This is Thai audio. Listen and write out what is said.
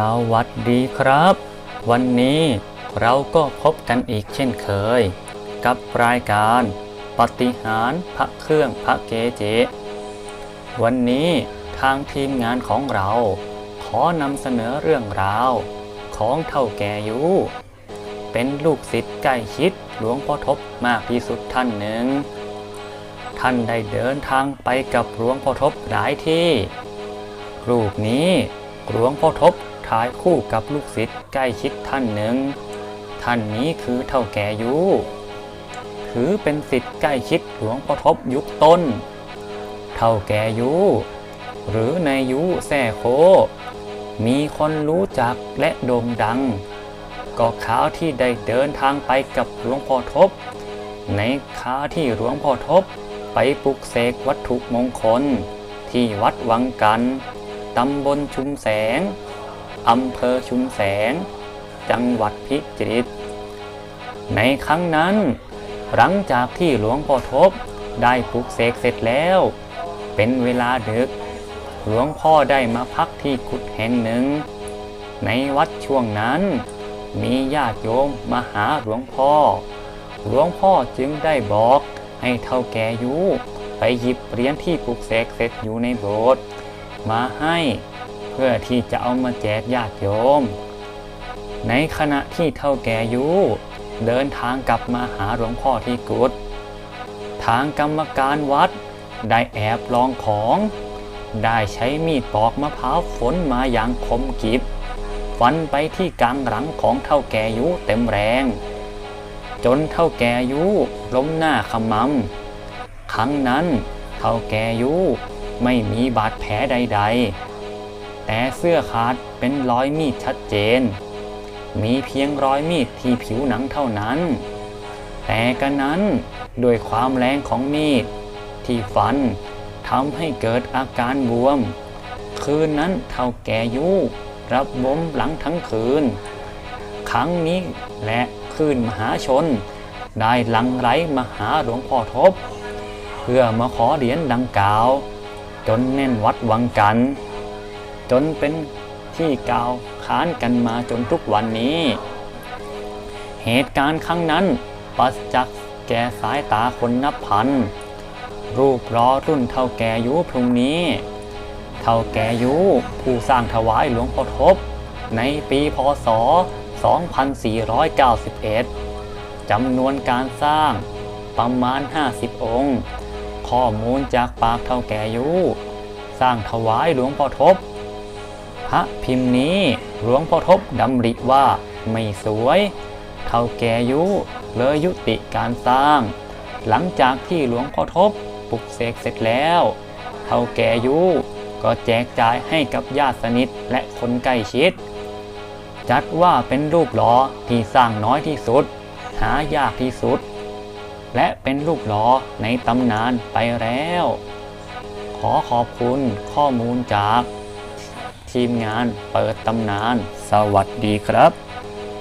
สวัสดีครับ วันนี้เราก็พบกันอีกเช่นเคย กับรายการปฏิหารพระเครื่องพระเกเจวันนี้ทางทีมงานของเรา ขอนำเสนอเรื่องราวของเท่าแก่ยูเป็นลูกศิษย์ใกล้ชิดหลวงพ่อทบมากที่สุดท่านหนึ่ง ท่านได้เดินทางไปกับหลวงพ่อทบหลายที่รูปนี้หลวงพ่อทบ ถ่ายคู่กับลูกศิษย์ใกล้ชิดท่านหนึ่ง ท่านนี้คือเท่าแก่ยูถือเป็นศิษย์ใกล้ชิดหลวงพ่อทบยุคต้น เท่าแก่ยูหรือในยยูแซ่โค มีคนรู้จักและโด่งดัง ก็ข่าวที่ได้เดินทางไปกับหลวงพ่อทบ ในข่าที่หลวงพ่อทบไปปลุกเสกวัตถุมงคล ที่วัดวังกัน ตำบลชุมแสง อำเภอชุมแสง จังหวัดพิจิตร ในครั้งนั้น หลังจากที่หลวงพ่อทบได้ปลุกเสกเสร็จแล้ว เป็นเวลาดึก หลวงพ่อได้มาพักที่กุฏแห่งหนึ่ง ในวัดช่วงนั้น มีญาติโยมมาหาหลวงพ่อ หลวงพ่อจึงได้บอกให้เท่าแก่ยูไปหยิบเหรียญที่ปลุกเสกเสร็จอยู่ในโบสถ์มาให้ เพื่อที่จะเอามาแจกญาติโยม ในขณะที่เท่าแก่ยูเดินทางกลับมาหาหลวงพ่อที่กุฏทางกรรมการวัดได้แอบลองของ ได้ใช้มีดปอกมะพร้าวฝนมาอย่างคมกริบฟันไปที่กลางหลังของเท่าแก่ยุเต็มแรง จนเท่าแก่ยุล้มหน้าขมำครั้งนั้นเท่าแก่ยุไม่มีบาดแผลใด ๆ แต่เสื้อขาดเป็นรอยมีดชัดเจน มีเพียงรอยมีดที่ผิวหนังเท่านั้น แต่กันนั้นด้วยความแรงของมีด ที่ฟันทำให้เกิดอาการบวม คืนนั้นเท่าแก่ยุรับบมหลังทั้งคืน ครั้งนี้และคืนมหาชน ได้หลังไหลมาหาหลวงพ่อทบ เพื่อมาขอเหรียญดังกล่าว จนแน่นวัดวังกัน จนเป็นที่กล่าวค้านกันมาจนทุกวันนี้ เหตุการณ์ครั้งนั้นปัสจักแก่สายตาคนนับพัน รูปรอรุ่นเท่าแก่ยุพรุ่งนี้ เท่าแก่ยุผู้สร้างถวายหลวงพ่อทบ ในปีพศ 2491 จำนวนการสร้างประมาณ 50 องค์ ข้อมูลจากปากเท่าแก่ยุ สร้างถวายหลวงพ่อทบ พระพิมพ์นี้หลวงพ่อทบดำริว่าไม่สวยเท่าแก่ยุเลยยุติการสร้าง หลังจากที่หลวงพ่อทบปลุกเสกเสร็จแล้วเท่าแก่ยุก็แจกจ่ายให้กับญาติสนิทและคนใกล้ชิด จัดว่าเป็นรูปหล่อที่สร้างน้อยที่สุด หายากที่สุด และเป็นรูปหล่อในตำนานไปแล้ว ขอขอบคุณข้อมูลจาก ทีมงานเปิดตำนาน สวัสดีครับ